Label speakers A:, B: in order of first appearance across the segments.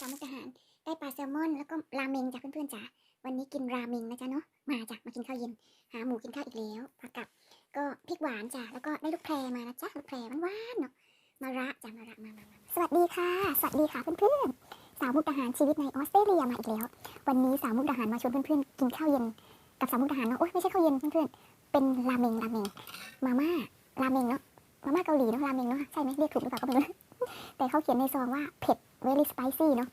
A: สามมุกดาหาร ได้ปลาแซลมอนแล้วก็ราเมงจ้ะเพื่อนๆจ๋าวันนี้กินราเมงนะจ๊ะเนาะมาจ้ะมากินข้าวเย็น หาหมูกินข้าวอีกแล้วผักกับ ก็พริกหวานจ้ะแล้วก็ได้ลูกแพรมานะจ๊ะลูกแพรหวานๆเนาะมาระจ้ะมาระมามาสวัสดีค่ะ สวัสดีค่ะเพื่อนๆสาวมุกดาหารชีวิตในออสเตรเลียมาอีกแล้ว วันนี้สาวมุกดาหารมาชวนเพื่อนๆกินข้าวเย็นกับสาวมุกดาหารเนาะโอ๊ยไม่ใช่ข้าวเย็นเพื่อนๆเป็นราเมงราเมงมาม่าราเมงเนาะมาม่าเกาหลีเนาะราเมงเนาะใช่ไหมเรียกถูกหรือเปล่าก็ไม่รู้แต่เขาเขียนในซองว่าเผ็ด very spicy เนาะ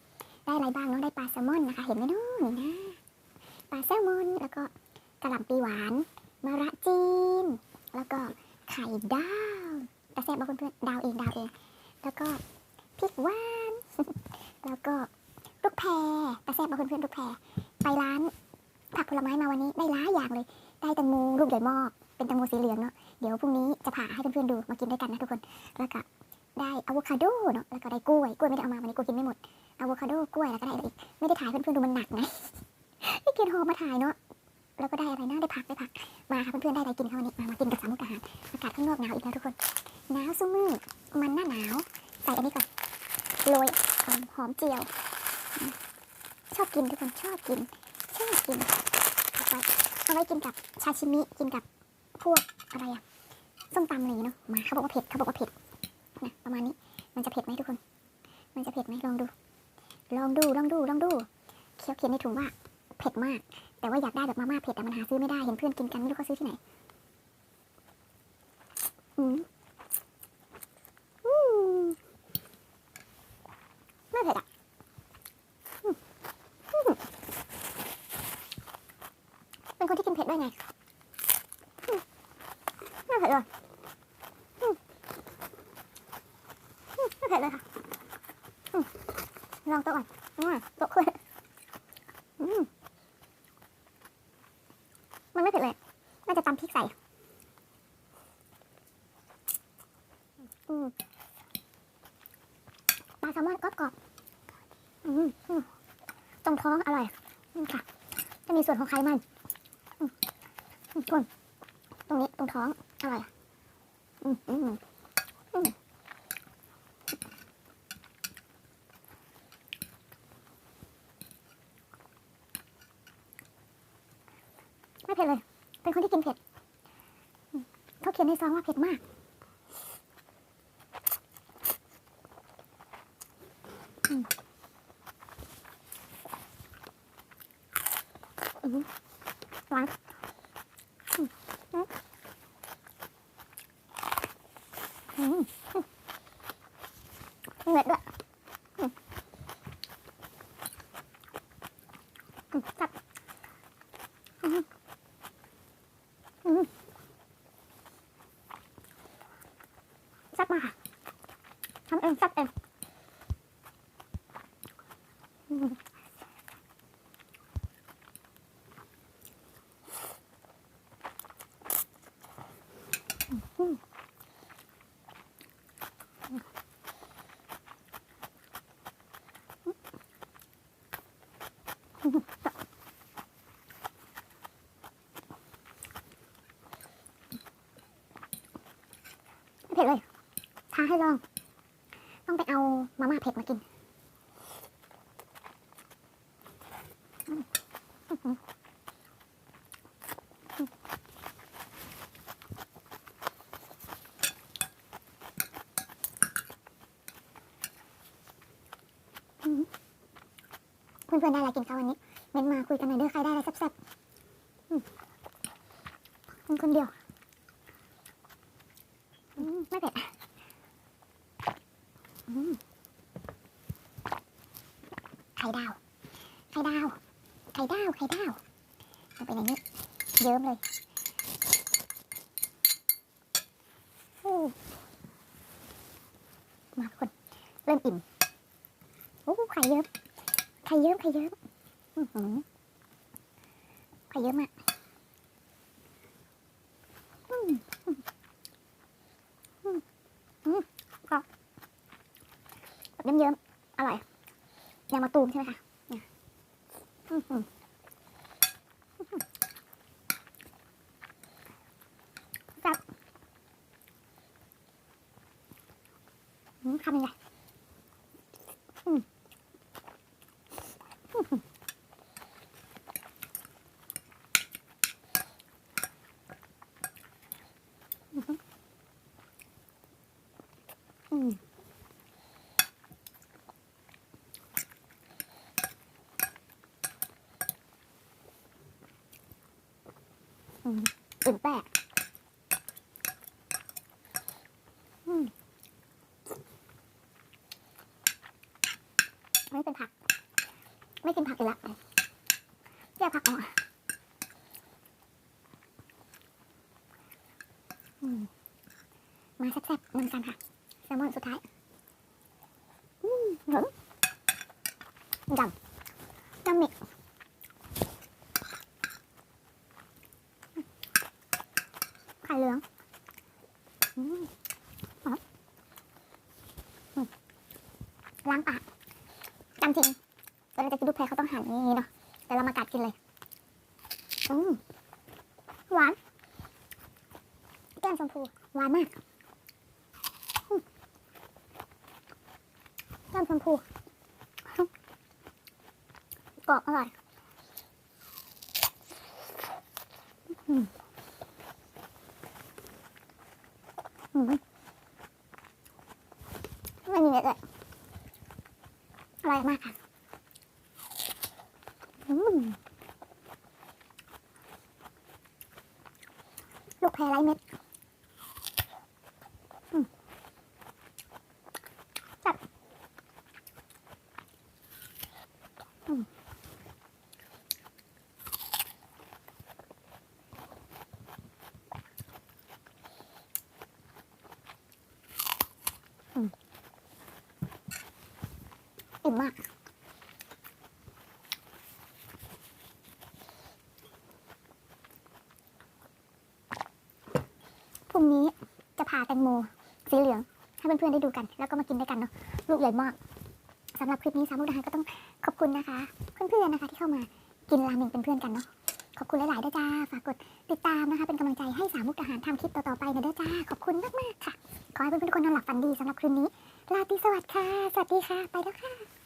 A: ได้อะไรบ้างเนาะได้ปลาแซลมอนนะคะ เห็นไหมเนาะนี่นะปลาแซลมอนแล้วก็กระหล่ำปีหวานมะระจีน แล้วก็ไข่ดาวแต่แซ่บมาเพื่อนๆดาวเองดาวเอง แล้วก็พริกหวานแล้วก็ลูกแพรแต่แซ่บมาเพื่อนๆลูกแพรไปร้านผักผลไม้มาวันนี้ได้หลายอย่างเลย ได้แตงโมลูกใหญ่มากเป็นแตงโมสีเหลืองเนาะเดี๋ยวพรุ่งนี้จะผ่าให้เพื่อนๆดูมากินด้วยกันนะทุกคนแล้วก็ ได้อะโวคาโดเนาะแล้วก็ได้กล้วยกล้วยไม่ได้เอามาวันนี้กล้วยกินไม่หมดอะโวคาโดกล้วยแล้วก็ได้อะไรอีกไม่ได้ถ่ายเพื่อนๆดูมันหนักไงไม่เกียนหอมาถ่ายเนาะแล้วก็ได้อะไรนะได้ผักได้ผักมาค่ะเพื่อนๆได้อะไรกินคะวันนี้มามากินกับสามุกอาหารอากาศข้างนอกหนาวอีกแล้วทุกคนหนาวซุ้มือมันหน้าหนาวใส่อันนี้ก่อนโรยหอมหอมเจียว ชอบกินทุกคนชอบกินชอบกินเอาไว้เอาไว้กินกับชาชิมิกินกับพวกอะไรอะส้มตำอะไรเนาะมาเขาบอกว่าเผ็ดเขาบอกว่าเผ็ด นะประมาณนี้ มันจะเผ็ดไหมทุกคน มันจะเผ็ดไหมลองดู ลองดูลองดูลองดูเขียวเขียนในถุงว่าเผ็ดมาก แต่ว่าอยากได้แบบมาม่าเผ็ดแต่มันหาซื้อไม่ได้ เห็นเพื่อนกินกันไม่รู้เขาซื้อที่ไหน อืมอืมไม่เผ็ดอะเป็นคนที่กินเผ็ดได้ไงไม่เผ็ดเลยอืมอืมไม่เผ็ดเลยค่ะอืมลองโต๊ะก่อนอืม โต๊ะคุยมันไม่เผ็ดเลย น่าจะตำพริกใส่ ปลาแซลมอนกรอบๆอืมอืมตรงท้องอร่อยค่ะ จะมีส่วนของไขมันอืมอืมทนตรงนี้ตรงท้องอร่อย อืมอืมอืม เผ็ดเลย เป็นคนที่กินเผ็ดเขาเขียนในซองว่าเผ็ดมากอืมหวานอืมอืมอืมอืมเผ็ดด้วยอืมอืมแซ่บอืมอืมแซ่บมากค่ะ ทำเองแซ่บ ต้องไปเอามาม่าเผ็ดมากินเพื่อนๆได้อะไรกินคะวันนี้ เม้นมาคุยกันหน่อยเด้อใครได้อะไรแซ่บๆคนเดียว อืมไม่เผ็ดอืมไข่ดาว ไข่ดาว ไข่ดาว ไข่ดาวเอย่างนี้เยิ้มเลยมาทุกคน เริ่มอิ่ม โอ้ไข่เยิ้ม ไข่เยิ้ม ไข่เยิ้มอื้อหือไข่เยิ้มอะอืมแบบเยิ้มๆอร่อย ยางมาตูมใช่ไหมคะเนี่ยจับคำยังไงอืม มอุ่นแปะไม่เป็นผัก ไม่กินผักอีกละแยกผักออกอืมมาแซ่บๆนำกันค่ะแซลมอนสุดท้ายอืมหลืองดำดำมิกไข่ เหลืองล้างปากจำจริงเวลาจะกินลูกแพรเขาต้องหั่นอย่างนี้เนาะแต่เรามากัดกินเลยอืมหวานแก้มชมพูหวานมากแก้มชมพูกรอบอร่อย อืมอืม ไม่มีเม็ดเลยอร่อยมากค่ะลูกแพรไร้เม็ดอืมจับอืมอืมอิ่ มากพรุ่งนี้จะพาแตงโมสีเหลือง ให้เพื่อนๆได้ดูกัน แล้วก็มากินด้วยกันเนาะลูกใหญ่มากสำหรับคลิปนี้สามมุกดาหารก็ต้องขอบคุณนะคะ เพื่อนๆนะคะที่เข้ามากินราเมงเป็นเพื่อนกันเนาะขอบคุณหลายๆด้วยจ้า ฝากกดติดตามนะคะ เป็นกำลังใจให้สามมุกดาหารทำคลิปต่อ ๆ ไปนะเด้อจ้า ขอบคุณมาก ๆ ค่ะ ขอให้เพื่อนๆทุกคนนอนหลับฝันดีสำหรับคืนนี้ ราตรีสวัสดิ์ค่ะ สวัสดีค่ะ ไปแล้วค่ะ